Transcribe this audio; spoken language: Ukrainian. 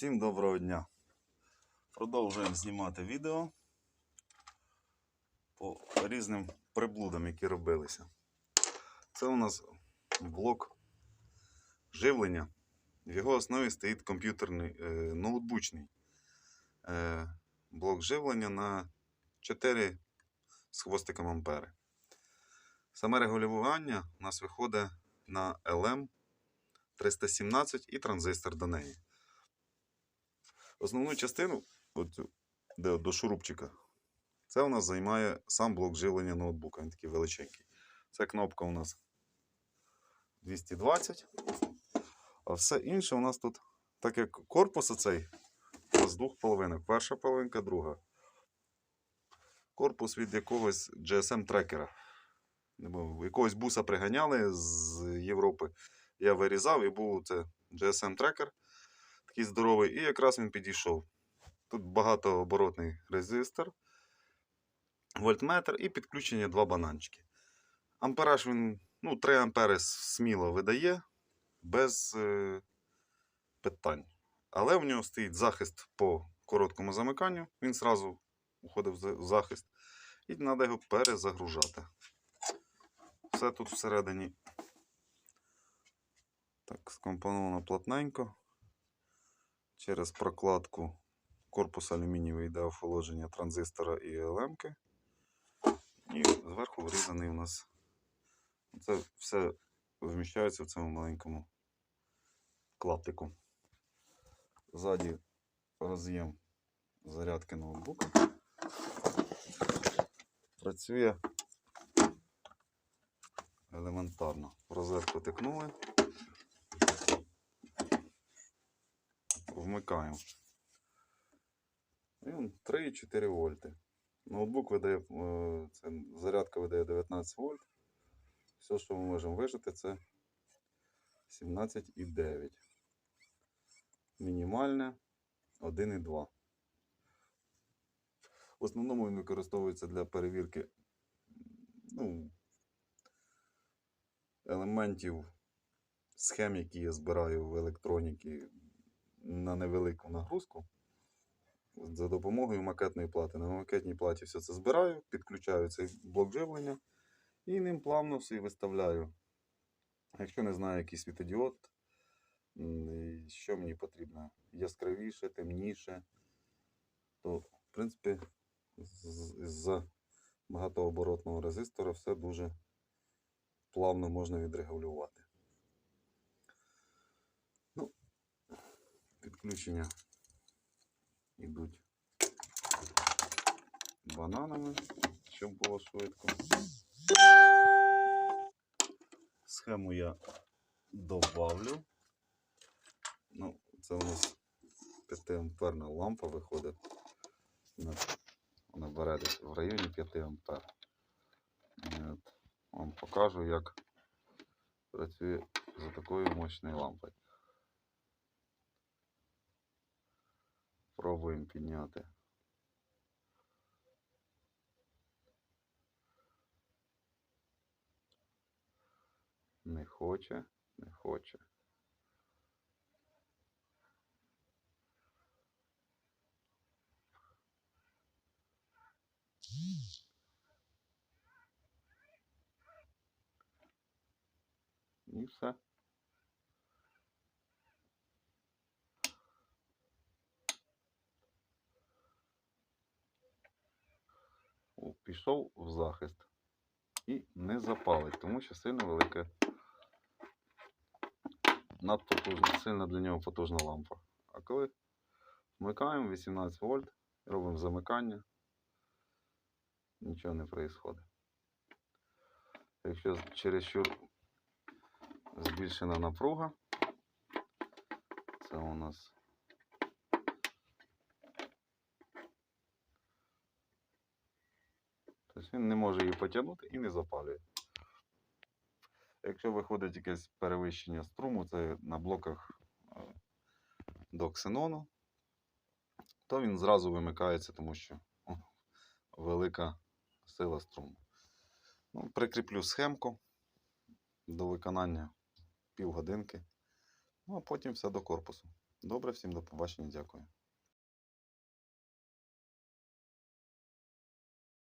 Всім доброго дня. Продовжуємо знімати відео по різним приблудам, які робилися. Це у нас блок живлення. В його основі стоїть комп'ютерний е, ноутбучний е, блок живлення на 4 з хвостиком ампери. Саме регулювання у нас виходить на LM 317 і транзистор до неї. Основну частину, оцю, де до шурупчика, це у нас займає сам блок живлення ноутбука. Він такий величенький. Це кнопка у нас 220. А все інше у нас тут, так як корпус оцей, з двох половинок. Перша половинка, друга. Корпус від якогось GSM-трекера. Якогось буса приганяли з Європи. Я вирізав і був це GSM-трекер такий здоровий, і якраз він підійшов. Тут багатооборотний резистор, вольтметр і підключення два бананчики. Ампераж він ну, 3 ампери сміло видає без е, питань. Але в нього стоїть захист по короткому замиканню, він зразу уходив в захист. І треба його перезагружати. Все тут всередині так скомпоновано плотненько через прокладку корпус алюмінієвий йде охолодження транзистора і ЛМки. І зверху врізаний у нас. Це все вміщається в цьому маленькому клаптику. Ззаді роз'єм зарядки ноутбука. Працює елементарно. Розетку тикнули. Вмикаємо. І он 3,4 вольти. Ноутбук видає, е, це, зарядка видає 19 вольт. Все, що ми можемо вижити, це 17,9. Мінімальне 1,2. В основному він використовується для перевірки ну, елементів схем, які я збираю в електроніці на невелику нагрузку за допомогою макетної плати. На макетній платі все це збираю, підключаю цей блок живлення і ним плавно все виставляю. Якщо не знаю, який світодіод, що мені потрібно яскравіше, темніше, то, в принципі, з багатооборотного резистора все дуже плавно можна відрегулювати. Підключення йдуть бананами, щоб було швидко. Схему я добавлю. Ну, це у нас 5 амперна лампа виходить. Вона бере десь в районі 5 ампер. От, вам покажу, як працює за такою мощною лампою. Пробуємо підняти. Не хоче, не хоче. І все. Пішов в захист і не запалить, тому що сильно велика, надто потужна, сильно для нього потужна лампа. А коли вмикаємо 18 вольт, робимо замикання, нічого не відбувається. Якщо чересчур збільшена напруга, це у нас Тобто він не може її потягнути і не запалює. Якщо виходить якесь перевищення струму, це на блоках до ксенону, то він зразу вимикається, тому що велика сила струму. Ну, прикріплю схемку до виконання півгодинки, ну а потім все до корпусу. Добре, всім до побачення, дякую.